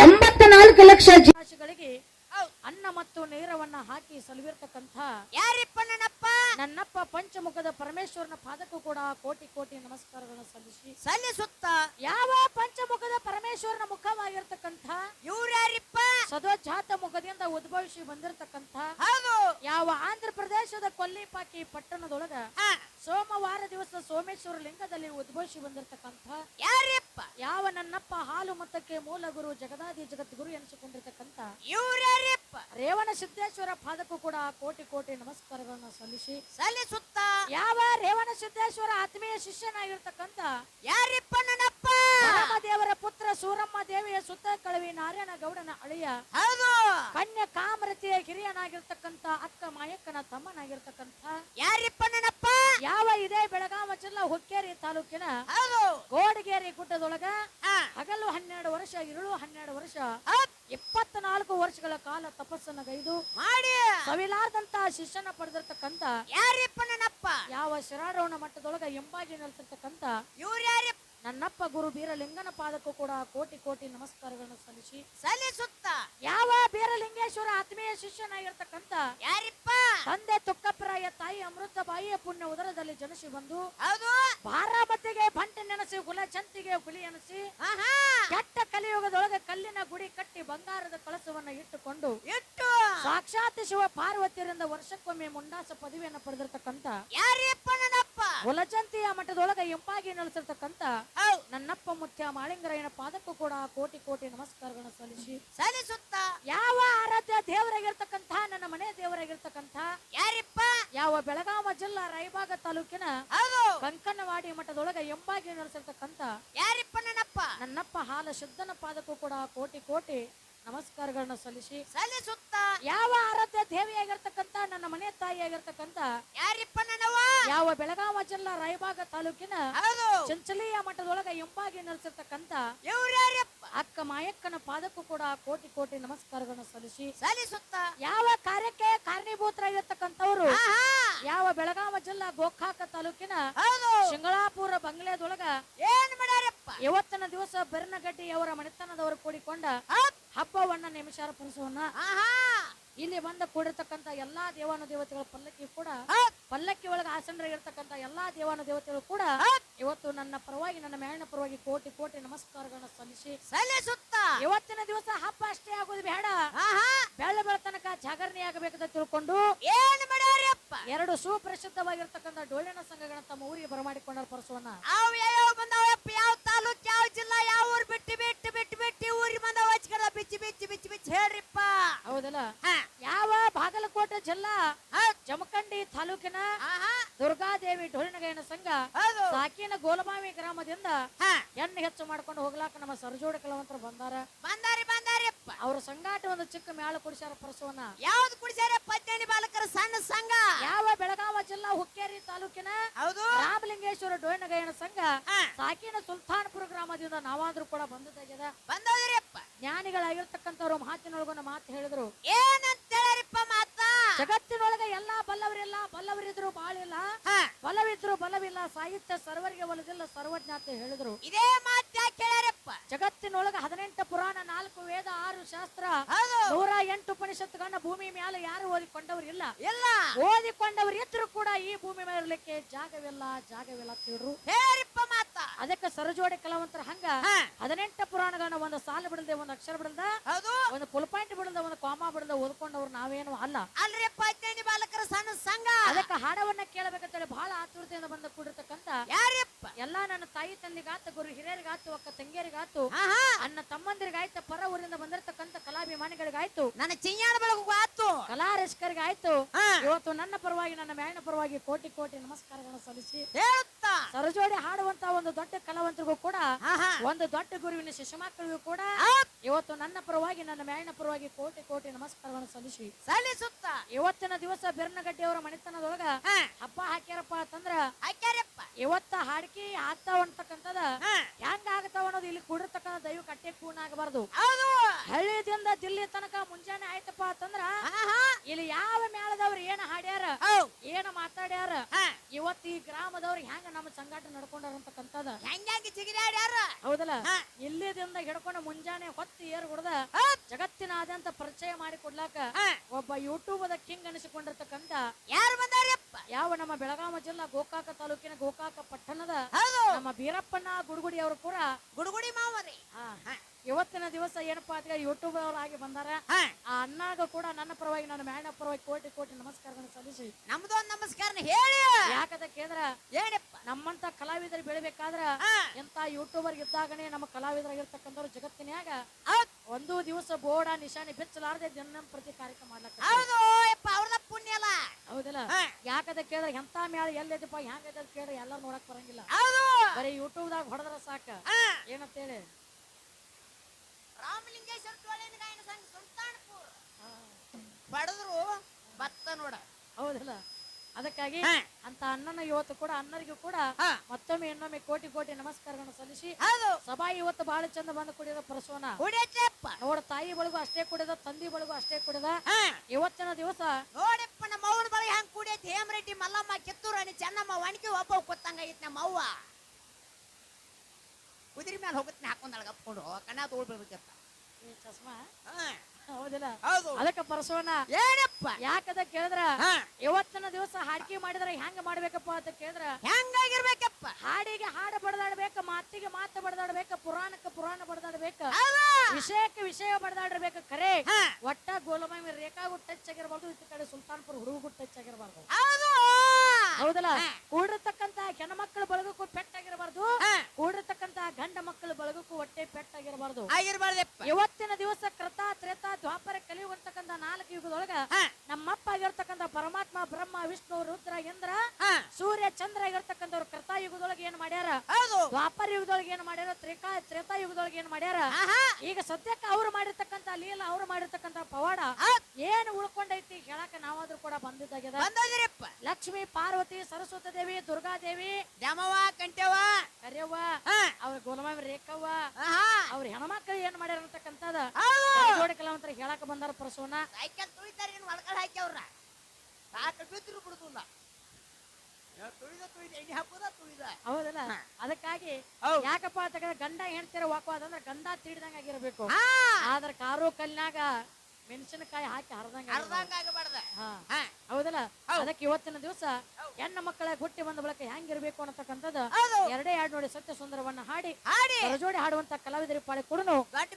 ಎಂಬತ್ನಾಲ್ಕು ಲಕ್ಷ ಜೀ- ಅನ್ನ ಮತ್ತು ನೇರವನ್ನ ಹಾಕಿ ಸಲುವಿರ್ತಕ್ಕಂಥ ಯಾರಿಪ್ಪ ನನ್ನಪ್ಪ ನನ್ನಪ್ಪ ಪಂಚಮುಖದ ಪರಮೇಶ್ವರನ ಪಾದಕ್ಕೂ ಕೂಡ ಕೋಟಿ ಕೋಟಿ ನಮಸ್ಕಾರಗಳನ್ನು ಸಲ್ಲಿಸಿ. ಸಲ್ಲಿಸುತ್ತ? ಯಾವ ಪಂಚಮುಖದ ಪರಮೇಶ್ವರನ ಮುಖವಾಗಿರ್ತಕ್ಕಂಥ ಇವ್ರ್ಯಾರಿಪ್ಪ? ಸದೋಜಾತ ಮುಖದಿಂದ ಉದ್ಭವಿಸಿ ಬಂದಿರತಕ್ಕಂಥ ಹೌದು. ಯಾವ ಆಂಧ್ರ ಪ್ರದೇಶದ ಕೊಲ್ಲಿಪಾಕಿ ಪಟ್ಟಣದೊಳಗ ಸೋಮವಾರ ದಿವಸ ಸೋಮೇಶ್ವರ ಲಿಂಗದಲ್ಲಿ ಉದ್ಭವಿಸಿ ಬಂದಿರತಕ್ಕಂಥ ಯಾರಪ್ಪ? ಯಾವ ನನ್ನಪ್ಪ ಹಾಲು ಮತಕ್ಕೆ ಮೂಲ ಗುರು ಜಗದಾದಿ ಜಗದ್ಗುರು ಎನಿಸಿಕೊಂಡಿರ್ತಕ್ಕಂಥ ಇವರ್ಯಾರಪ್ಪ? ಯಾರಿಪ್ಪ ರೇವಣ ಸಿದ್ದೇಶ್ವರ ಪಾದಕ್ಕೂ ಕೂಡ ಕೋಟಿ ಕೋಟಿ ನಮಸ್ಕಾರಗಳನ್ನು ಸಲ್ಲಿಸಿ ಸಲ್ಲಿಸುತ್ತ? ಯಾವ ರೇವಣ ಸಿದ್ದೇಶ್ವರ ಆತ್ಮೀಯ ಶಿಷ್ಯನಾಗಿರ್ತಕ್ಕಂಥ ಯಾರಿಪ್ಪ ನನ್ನಪ್ಪ? ದೇವರ ಸೂರಮ್ಮ ದೇವಿಯ ಸುತ್ತ ಕಳವಿ ನಾರಾಯಣ ಗೌಡನ ಅಳಿಯ ಹೌದು. ಕನ್ಯಾ ಕಾಮರತಿಯ ಹಿರಿಯನಾಗಿರ್ತಕ್ಕಂತ ಅಕ್ಕ ಮಾಯಕ್ಕನ ತಮ್ಮನಾಗಿರ್ತಕ್ಕಂತ ಯಾರಿಪ್ಪ ನನ್ನಪ್ಪ? ಯಾವ ಇದೇ ಬೆಳಗಾವ ಜಿಲ್ಲಾ ಹುಕ್ಕೇರಿ ತಾಲೂಕಿನ ಹೌದು. ಗೋಡಗೇರಿ ಗುಡ್ಡದೊಳಗ ಹಗಲು ಹನ್ನೆರಡು ವರ್ಷ ಇರುಳು ಹನ್ನೆರಡು ವರ್ಷ ಇಪ್ಪತ್ನಾಲ್ಕು ವರ್ಷಗಳ ಕಾಲ ತಪಸ್ಸನ್ನ ಗೈದು ಮಾಡಿ. ಸವಿಲಾರ್ದಂತ ಶಿಷ್ಯನ ಪಡೆದಿರ್ತಕ್ಕಂತ ಯಾರಿಪ್ಪ ನನ್ನಪ್ಪ? ಯಾವ ಶಿರಾರೋಣ ಮಟ್ಟದೊಳಗ ಎಂಬಾಗಿ ನೆಲೆಸಿರ್ತಕ್ಕಂತ ಇವ್ರ ಯಾರಿಪ್ಪ ನನ್ನಪ್ಪ ಗುರು ಬೀರಲಿಂಗನ ಪಾದಕ್ಕೂ ಕೂಡ ಕೋಟಿ ಕೋಟಿ ನಮಸ್ಕಾರಗಳನ್ನು ಸಲ್ಲಿಸಿ ಸಲ್ಲಿಸುತ್ತ. ಯಾವ ಬೀರಲಿಂಗೇಶ್ವರ ಆತ್ಮೀಯ ಶಿಷ್ಯನಾಗಿರ್ತಕ್ಕಂಥ ಯಾರಿಪ್ಪ? ತಂದೆ ತುಕ್ಕಪ್ಪರಾಯ ತಾಯಿ ಅಮೃತ ಬಾಯಿಯ ಪುಣ್ಯ ಉದರದಲ್ಲಿ ಜನಿಸಿ ಬಂದು ಹೌದು. ಬಾರಾಮತಿಗೆ ಬಂಟೆ ನೆನೆಸಿ ಗುಲಚಂತಿಗೆ ಹುಲಿ ಎನಿಸಿ ಕೆಟ್ಟ ಕಲಿಯುಗದೊಳಗೆ ಕಲ್ಲಿನ ಗುಡಿ ಕಟ್ಟಿ ಬಂಗಾರದ ಕಳಸವನ್ನ ಇಟ್ಟುಕೊಂಡು ಇಟ್ಟು. ಸಾಕ್ಷಾತ್ ಶಿವ ಪಾರ್ವತಿಯರಿಂದ ವರ್ಷಕ್ಕೊಮ್ಮೆ ಮುಂಡಾಸ ಪದವಿಯನ್ನು ಪಡೆದಿರತಕ್ಕಂತ ಯಾರಿಪ್ಪ ನನ್ನಪ್ಪ? ಗುಲಚಂತಿಯ ಮಠದೊಳಗೆ ಎಂಪಾಗಿ ನೆಲೆಸಿರ್ತಕ್ಕಂಥ ಮುತ್ಯ ಮಾಳಿಂಗರಾಯನ ಪಾದಕ್ಕೂ ಕೂಡ ಕೋಟಿ ಕೋಟಿ ನಮಸ್ಕಾರಗಳನ್ನು ಸಲ್ಲಿಸಿ. ಸಲ್ಲಿಸುತ್ತ? ಯಾವ ಆರಾಧ್ಯ ದೇವರಾಗಿರ್ತಕ್ಕಂಥ ನನ್ನ ಮನೆ ದೇವರಾಗಿರ್ತಕ್ಕಂಥ ಯಾರಿಪ್ಪ? ಯಾವ ಬೆಳಗಾವ ಜಿಲ್ಲಾ ರಾಯಭಾಗ ತಾಲೂಕಿನ ಕಂಕನವಾಡಿ ಮಠದೊಳಗೆ ಎಂಬಾಗಿ ನೆಲೆಸಿರ್ತಕ್ಕಂತ ಯಾರಿಪ್ಪ ನನ್ನಪ್ಪ? ನನ್ನಪ್ಪ ಹಾಲ ಶುದ್ಧನ ಪಾದಕ್ಕೂ ಕೂಡ ಕೋಟಿ ಕೋಟಿ ನಮಸ್ಕಾರಗಳನ್ನ ಸಲ್ಲಿಸಿ ಸಲ್ಲಿಸುತ್ತ ಯಾವ ಆರಾಧ್ಯ ದೇವಿಯಾಗಿರ್ತಕ್ಕಂತ ನನ್ನ ಮನೆ ತಾಯಿಯಾಗಿರ್ತಕ್ಕಂತ ಯಾರಿಪ್ಪ ನನ್ನವ್ವ? ಯಾವ ಬೆಳಗಾವ ಜಿಲ್ಲಾ ರಾಯಭಾಗ ತಾಲೂಕಿನ ಚಂಚಲೀಯ ಮಠದೊಳಗೆ ಎಂಬಾಗಿ ನಡೆಸಿರ್ತಕ್ಕಂತ ಅಕ್ಕ ಮಾಯಕ್ಕನ ಪಾದಕ್ಕೂ ಕೂಡ ಕೋಟಿ ಕೋಟಿ ನಮಸ್ಕಾರಗಳನ್ನು ಸಲ್ಲಿಸಿ ಸಲ್ಲಿಸುತ್ತ? ಯಾವ ಕಾರ್ಯಕ್ಕೆ ಕಾರಣೀಭೂತರಾಗಿರ್ತಕ್ಕಂಥವ್ರು? ಯಾವ ಬೆಳಗಾವ ಜಿಲ್ಲಾ ಗೋಕಾಕ ತಾಲೂಕಿನ ಶಿಂಗಳಾಪುರ ಬಂಗ್ಲೆದೊಳಗ ಏನ್ ಇವತ್ತಿನ ದಿವಸ ಬೆರ್ನಗಡ್ಡಿ ಅವರ ಮನೆತನದವರು ಕೂಡಿಕೊಂಡ ಹಬ್ಬವನ್ನ ಆಹಾ! ಇಲ್ಲಿ ಬಂದ ಕೂಡಿರ್ತಕ್ಕಂತ ಎಲ್ಲಾ ದೇವಾನು ದೇವತೆಗಳ ಪಲ್ಲಕ್ಕಿ ಕೂಡ ಪಲ್ಲಕ್ಕಿ ಒಳಗ ಆಸನರಾಗಿರ್ತಕ್ಕಂಥ ಎಲ್ಲಾ ದೇವಾನು ದೇವತೆಗಳು ಕೂಡ ಇವತ್ತು ನನ್ನ ಪರವಾಗಿ ನನ್ನ ಮೇಲಿನ ಪರವಾಗಿ ಕೋಟಿ ಕೋಟಿ ನಮಸ್ಕಾರಗಳನ್ನ ಸಲ್ಲಿಸಿ ಸಲ್ಲಿಸುತ್ತ! ಇವತ್ತಿನ ದಿವಸ ಹಬ್ಬ ಅಷ್ಟೇ ಆಗೋದು ಬೇಡ. ಬೆಳ್ಳ ಬೆಳತನಕ ಜಾಗರಣೆ ಆಗಬೇಕಂತ ತಿಳ್ಕೊಂಡು ಏನ್ ಮಾಡ್ಯಾರಪ್ಪ? ಎರಡು ಸುಪ್ರಸಿದ್ಧವಾಗಿರ್ತಕ್ಕಂಥ ಡೊಳ್ಳಿನ ಸಂಘಗಳನ್ನ ತಮ್ಮ ಊರಿಗೆ ಬರಮಾಡಿಕೊಂಡಾರ ತಾಲೂಕಿನ ಆಹಾ. ದುರ್ಗಾದೇವಿ ಡೊಳ್ಳಿನ ಗಾಯನ ಸಂಘ ಸಾಕಿನ ಗೋಲಮಾವಿ ಗ್ರಾಮದಿಂದ ಎಣ್ಣೆ ಹೆಣ್ಣು ಹೆಚ್ಚು ಮಾಡ್ಕೊಂಡು ಹೋಗ್ಲಾಕ ನಮ್ಮ ಸರ್ಜೋಡ ಕಲಾವಂತರು ಬಂದಾರ. ಬಂದಾರಿ ಬಂದಾರಿ ಅವ್ರ ಸಂಗಾಟ ಒಂದು ಚಿಕ್ಕ ಮೇಳ ಕುಡಿಸ್ಯಾರ ಪರಸವನ್ನ. ಯಾವ್ದು ಕುಡಿಸ್ಯಾರ? ಪದ್ಯನಿ ಬಾಲಕರ ಸಣ್ಣ ಸಂಘ. ಯಾವ ಬೆಳಗಾವ ಜಿಲ್ಲಾ ಹುಕ್ಕೇರಿ ತಾಲೂಕಿನ ಹೌದು. ರಾಮಲಿಂಗೇಶ್ವರ ಡೊಳ್ಳಿನ ಗಾಯನ ಸಂಘ ಸಾಕಿನ ಸುಲ್ತಾನ್ಪುರ ಗ್ರಾಮದಿಂದ ನಾವಾದ್ರೂ ಕೂಡ ಬಂದದಾಗ್ಯದ ಬಂದೋದ್ರಿಪ್ಪ ಜ್ಞಾನಿಗಳಾಗಿರ್ತಕ್ಕಂಥವ್ರು ಮಾತಿನೊಳಗೊಂದು ಮಾತು ಹೇಳಿದ್ರು. ಏನಂತ ಜಗತ್ತಿನೊಳಗೆ ಎಲ್ಲಾ ಬಲ್ಲವರಿಲ್ಲ ಬಲ್ಲವರಿದ್ರು ಬಾಳಿಲ್ಲ. ಬಲವಿದ್ರು ಬಲವಿಲ್ಲ ಸಾಹಿತ್ಯ ಸರ್ವರಿಗೆ ಒಲದಿಲ್ಲ ಸರ್ವಜ್ಞಾತೆ ಹೇಳಿದ್ರು. ಇದೇ ಮಾತ್ಯ ಯಾಕೆ ಹೇಳ್ಯಾರಪ್ಪ? ಜಗತ್ತಿನೊಳಗೆ ಹದಿನೆಂಟು ಪುರಾಣ ನಾಲ್ಕು ವೇದ ಆರು ಶಾಸ್ತ್ರ ನೂರ ಎಂಟು ಉಪನಿಷತ್ತುಗಳನ್ನ ಭೂಮಿ ಮೇಲೆ ಯಾರು ಓದಿಕೊಂಡವ್ರು ಇಲ್ಲ. ಇಲ್ಲ. ಓದಿಕೊಂಡವ್ರು ಇದ್ರು ಕೂಡ ಈ ಭೂಮಿ ಮೇಲೆ ಇರ್ಲಿಕ್ಕೆ ಜಾಗವಿಲ್ಲ ಜಾಗವಿಲ್ಲ ಅಂತ ಹೇರಿಪ್ಪ ಅದಕ್ಕೆ ಸರಜೋಡೆ ಕಲಾವಂತರ ಹಂಗ ಹದಿನೆಂಟು ಪುರಾಣಗಳನ್ನ ಒಂದು ಸಾಲು ಬಿಡಲ್ದೆ ಒಂದು ಅಕ್ಷರ ಬಿಡಲ್ದ ಹೌದು. ಒಂದು ಫುಲ್ ಪಾಯಿಂಟ್ ಬಿಡಲ್ದ ಒಂದು ಕಾಮ ಬಿಡಲ್ದ ಓದ್ಕೊಂಡವ್ರು ನಾವೇನು ಅಲ್ಲ. ಅಲ್ರಿ ಪದ್ಯನಿ ಬಾಲಕರ ಸಣ್ಣ ಸಂಘ. ಅದಕ್ಕೆ ಹಾಡವನ್ನ ಕೇಳಬೇಕಂತೇಳಿ ಬಹಳ ಆತುರತೆಯಿಂದ ಬಂದ ಎಲ್ಲಾ ನನ್ನ ತಾಯಿ ತಂದೆಗಾತು ಗುರು ಹಿರಿಯರಿಗಾತು ಅಕ್ಕ ತಂಗಿಯರಿಗಾತು ಅನ್ನ ತಮ್ಮಂದಿರಿಗಾಯ್ತು ಪರ ಊರಿಂದ ಬಂದಿರತಕ್ಕಂತ ಕಲಾಭಿಮಾನಿಗಳಿಗಾಯ್ತು. ನನ್ನ ಚಿಂಯಾಣ ಬೆಳಗು ಆತು ಕಲಾ ರಸಿಕರಿಗಾಯ್ತು ಇವತ್ತು ನನ್ನ ಪರವಾಗಿ ನನ್ನ ಮ್ಯಾಣ ಪರವಾಗಿ ಕೋಟಿ ಕೋಟಿ ನಮಸ್ಕಾರಗಳನ್ನು ಸಲ್ಲಿಸಿ ಹೇಳುತ್ತಾ. ಸರಜೋಡಿ ಹಾಡುವಂತ ಒಂದು ದೊಡ್ಡ ಕಲಾವಂತರಿಗೂ ಕೂಡ ಒಂದು ದೊಡ್ಡ ಗುರುವಿನ ಶಿಶು ಮಕ್ಕಳಿಗೂ ಕೂಡ ಇವತ್ತು ನನ್ನ ಪರವಾಗಿ ನನ್ನ ಮ್ಯಾಣ ಪರವಾಗಿ ಕೋಟಿ ಕೋಟಿ ನಮಸ್ಕಾರಗಳನ್ನು ಸಲ್ಲಿಸಿ ಸಲ್ಲಿಸುತ್ತಾ. ಇವತ್ತಿನ ದಿವಸ ಬೆರ್ನಗಡ್ಡಿ ಅವರ ಮನೆತನದೊಳಗ ಹಬ್ಬ ಹಾಕ್ಯಾರಪ್ಪ ಅಂತಂದ್ರ ಹಾಕ್ಯಾರಪ್ಪ. ಇವತ್ತ ಹಾಡ್ಕಿ ಆಗ್ತಾವ ಅಂತಕ್ಕಂಥದ ಹೆಂಗ ಆಗ್ತಾವ ಅನ್ನೋದು ಇಲ್ಲಿ ಕೂಡಿರ್ತಕ್ಕಂಥ ದೈವ ಕಟ್ಟೆ ಕೂಣ ಆಗಬಾರ್ದು. ಹಳ್ಳಿದಿಂದ ದಿಲ್ಲಿ ತನಕ ಮುಂಜಾನೆ ಆಯ್ತಪ್ಪ ಅಂತಂದ್ರ ಇಲ್ಲಿ ಯಾವ ಮೇಳದವ್ರು ಏನ ಹಾಡ್ಯಾರ ಏನ ಮಾತಾಡ್ಯಾರ ಇವತ್ತು ಈ ಗ್ರಾಮದವ್ರು ಹೆಂಗ ನಮ್ಮ ಸಂಘಟನೆ ಸಂಘಟ ನಡ್ಕೊಂಡಾರ ಅಂತಕ್ಕಂಥದ. ಹೆಂಗ್ ಜಿಗಿದಾಡ್ಯಾರ ಹೌದಲ್ಲ. ಇಲ್ಲಿದಿಂದ ಹಿಡ್ಕೊಂಡು ಮುಂಜಾನೆ ಹೊತ್ತು ಏರ್ ಹೊಡೆದ. ಜಗತ್ತಿನಾದ್ಯಂತ ಪರಿಚಯ ಮಾಡಿ ಕೊಡ್ಲಾಕ ಒಬ್ಬ ಯೂಟ್ಯೂಬ್ ಕಿಂಗ್ ಅನಿಸಿಕೊಂಡಿರ್ತಕ್ಕಂಥ ಯಾರು ಬಂದಾರಪ್ಪ ಯಾವ ನಮ್ಮ ಬೆಳಗಾವಿ ಜಿಲ್ಲಾ ಗೋಕಾಕ ತಾಲೂಕಿನ ಗೋಕಾಕ ಪಟ್ಟಣದ ನಮ್ಮ ಬೀರಪ್ಪನ ಗುಡುಗುಡಿ ಅವರು ಕೂಡ ಗುಡುಗುಡಿ ಮಾವರಿ. ಇವತ್ತಿನ ದಿವಸ ಏನಪ್ಪಾ ಅಂತ ಯೂಟ್ಯೂಬ್ ಅವರಾಗಿ ಬಂದಾರ. ಆ ಅಣ್ಣಾಗ ಕೂಡ ನನ್ನ ಪರವಾಗಿ ನನ್ನ ಮ್ಯಾಣ ಪರವಾಗಿ ಕೋಟಿ ಕೋಟಿ ನಮಸ್ಕಾರಗಳನ್ನು ಸಲ್ಲಿಸಿ. ನಮ್ದೊಂದು ಒಂದ್ ನಮಸ್ಕಾರ ಹೇಳಿ. ಯಾಕಂತ ಕೇಂದ್ರ? ಏನಪ್ಪ? ನಮ್ಮಂತ ಕಲಾವಿದರು ಬೆಳಿಬೇಕಾದ್ರ. ಎಂತ ಯೂಟ್ಯೂಬರ್ ಇದ್ದಾಗನೇ ನಮ್ಮ ಕಲಾವಿದರಾಗಿರ್ತಕ್ಕಂಥವ್ರು ಜಗತ್ತಿನ್ಯಾಗ. ಒಂದು ದಿವಸ ಬೋಡ ನಿಶಾನೆ ಬೆಚ್ಚಲಾರದೆ ದಿನ ಪ್ರತಿ ಕಾರ್ಯಕ್ರಮ ಮಾಡ್ಲಕ್ಕ ಹೌದು ಯಪ್ಪ ಅವ್ರದ ಪುಣ್ಯ ಅಲ್ಲ ಹೌದಲ್ಲ ಯಾಕಂತ ಕೇಳಿದ್ರೆ ಎಂತ ಮ್ಯಾಲ ಎಲ್ಲೈತಪ್ಪ ಹೆಂಗೈತೆ ಅಂತ ಕೇಳಿದ್ರೆ ಎಲ್ಲರೂ ನೋಡಕ್ ಬರಂಗಿಲ್ಲ. ಹೌದು. ಬರೀ ಯೂಟ್ಯೂಬ್ದಾಗ ಹೊಡೆದ್ರ ಸಾಕ. ಹಾ. ಏನಂತೇಳಿ ರಾಮಲಿಂಗೇಶ್ವರ ಟೋಳಿನ ಗಾಯನ ಸಂಘ ಸುಲ್ತಾನ್ಪುರ್. ಬಡದ್ರು ಭತ್ತ ನೋಡ. ಹೌದಿಲ್ಲ? ಅದಕ್ಕಾಗಿ ಹಾ. ಅಂತ ಅಣ್ಣನ ಇವತ್ತು ಕೂಡ ಅಣ್ಣರಿಗೂ ಕೂಡ ಹಾ. ಮತ್ತೊಮ್ಮೆ ಇನ್ನೊಮ್ಮೆ ಕೋಟಿ ಕೋಟಿ ನಮಸ್ಕಾರಗಳನ್ನು ಸಲ್ಲಿಸಿ ಹೌದು. ಸಭಾ ಇವತ್ತು ಬಹಳ ಚಂದ ಬಂದು ಕುಡಿಯೋದ ಪರಸೋನ ಹುಡಿಯಪ್ಪ ನೋಡ ತಾಯಿ ಬಳಗು ಅಷ್ಟೇ ಕುಡಿದ ತಂದಿ ಬಳಗು ಅಷ್ಟೇ ಕುಡಿದ. ಹಾ. ಇವತ್ತಿನ ದಿವಸ ನೋಡಪ್ಪ ನಮ್ಮ ಅವ್ವನ ಬಳಿ ಹಂಗೆ ಕುಡಿಯತ್ ಹೇಮರೆಡ್ಡಿ ಮಲ್ಲಮ್ಮ ಕಿತ್ತೂರಾಣಿ ಚೆನ್ನಮ್ಮ ಒಣಕಿ ಒಬ್ಬ ಕೊತ್ತಂಗ ಐತ್ ನಮ್ಮ ಅವ್ವ. ಕುದುರೆ ಮೇಲೆ ಹೋಗುತ್ತೆ ಹಾಕೊಂಡು ಕಣ್ಣ ತಗೊಳ್ಬೇಕತ್ತ ಚಸ್ಮಾ? ಹೌದಿಲ್ಲ. ಹೌದು. ಅದಕ್ಕ ಪರಸೋನ ಏನಪ್ಪ? ಯಾಕದ ಕೇಳಿದ್ರ. ಇವತ್ತಿನ ದಿವಸ ಹಾಡಿಕೆ ಮಾಡಿದ್ರೆ ಹೆಂಗ ಮಾಡ್ಬೇಕಪ್ಪ ಅಂತ ಕೇಳಿದ್ರ? ಹೆಂಗಾಗಿರ್ಬೇಕಪ್ಪ? ಹಾಡಿಗೆ ಹಾಡು ಬಡದಾಡ್ಬೇಕ ಮಾತಿಗೆ ಮಾತು ಬಡದಾಡ್ಬೇಕ ಪುರಾಣಕ್ಕೆ ಪುರಾಣ ಬಡದಾಡ್ಬೇಕ ವಿಷಯಕ್ಕೆ ವಿಷಯ ಬಡದಾಡಿರ್ಬೇಕು ಕರೆ. ಒಟ್ಟ ಗೋಲಮಾಮಿ ರೇಖಾಗೂ ಟಚ್ ಆಗಿರ್ಬಾರ್ದು ಈ ಹುಡುಗರು ಹುಡುಗಗೂ ಟಚ್ ಆಗಿರಬಾರ್ದು. ಹೌದು. ಹೌದಲ್ಲ? ಕೂಡಿರ್ತಕ್ಕಂತ ಹೆಣ್ಣು ಮಕ್ಕಳು ಬಳಗಕ್ಕೂ ಪೆಟ್ಟಾಗಿರಬಾರ್ದು. ಕೂಡಿರ್ತಕ್ಕಂತ ಗಂಡ ಮಕ್ಕಳು ಬಳಗಕ್ಕೂ ಹೊಟ್ಟೆ ಪೆಟ್ಟಾಗಿರಬಾರ್ದು ಆಗಿರಬಾರ್ದು. ಇವತ್ತಿನ ದಿವಸ ಕೃತ ತ್ರೇತ ದ್ವಾಪರ ಕಲಿಯುವಂತಕ್ಕಂತ ನಾಲ್ಕು ಯುಗದೊಳಗ. ನಮ್ಮಪ್ಪ ಆಗಿರ್ತಕ್ಕಂತ ಪರಮಾತ್ಮ ಬ್ರಹ್ಮ ವಿಷ್ಣು ರುದ್ರ ಇಂದ್ರ ಸೂರ್ಯ ಚಂದ್ರ ಆಗಿರ್ತಕ್ಕಂಥವ್ರು ಕೃತ ಯುಗದೊಳಗ ಏನ್ ಮಾಡ್ಯಾರ? ದ್ವಾಪರ ಯುಗದೊಳಗ ಏನ್ ಮಾಡ್ಯಾರ? ತ್ರೇಕಾ ತ್ರೇತಾ ಯುಗದೊಳಗ ಏನ್ ಮಾಡ್ಯಾರ? ಈಗ ಸದ್ಯಕ್ಕೆ ಅವ್ರು ಮಾಡಿರ್ತಕ್ಕಂತ ಲೀಲ ಅವ್ರು. ಏನ್ ಉಳ್ಕೊಂಡೈತಿ. ಹೇಳಕ ನಾವಾದ್ರೂ ಕೂಡ ಬಂದಿದ್ದಾಗ್ಯದ. ಬಂದೋದ್ರಿಪ್ಪ. ಲಕ್ಷ್ಮಿ ಪಾರ್ವತಿ ಸರಸ್ವತಿ ದೇವಿ ದುರ್ಗಾದೇವಿ ದ್ಯಾಮವ್ವ ಕಂಟೆವ್ವ ಕರ್ಯವ್ವ. ಅವ್ರ ಗೋಲಮಾವಿ ರೇಖವ್ವ. ಅವ್ರ ಹೆಣ್ಮಕ್ಳು ಏನ್ ಮಾಡ್ಯಾರ ಅಂತಕ್ಕಂಥದ? ಜೋಡಿ ಕಲಾವಂತರ ಹೇಳಕ್ ಬಂದಾರ ಪರಸೋನ ಸೈಕಲ್ ತುಳಿತಾರೆ ಏನು ಒಳಗಡೆ ಹಾಕ್ಯವ್ರ. ಸಾಕು ಬಿದ್ರು ಬಿಡುದಿಲ್ಲ ತುಳಿದ ತುಳಿದ. ಎಣ್ಣೆ ಹಾಕೋದ ತುಳಿದ. ಹೌದಲ್ಲ. ಅದಕ್ಕಾಗಿ. ಯಾಕಪ್ಪ ಅಂತ ಕೇಳಿದ್ರೆ ಗಂಡ ಹೆಣ್ತಿರ ವಾಕ್ವಾದ ಅಂದ್ರೆ ಗಂಡ ತೀಡ್ದಂಗ ಆಗಿರ್ಬೇಕು. ಆದ್ರ ಕಾರು ಕಲ್ನಾಗ ಮೆಣಸಿನಕಾಯಿ ಹಾಕಿ ಹರಿದಂಗ ಅರ್ಧಂಗ ಆಗಬಾರ್ದ. ಹಾ. ಹೌದಲ್ಲ? ಹೌದ್. ಅದಕ್ಕೆ ಇವತ್ತಿನ ದಿವಸ ಹೆಣ್ಣು ಮಕ್ಕಳ ಹುಟ್ಟಿ ಬಂದ ಬಳಕ ಹೆಂಗಿರ್ಬೇಕು ಅನ್ನತಕ್ಕಂಥದ್ದು ಎರಡೇ ಎರಡು ನೋಡಿ ಸತ್ಯ ಸುಂದರವನ್ನ ಹಾಡಿ ಹಾಡಿ. ಜೋಡಿ ಹಾಡುವಂತ ಕಲಾವಿದರಿ ಪಾಳಿ ಕೊಡನು ಗಟ್ಟಿ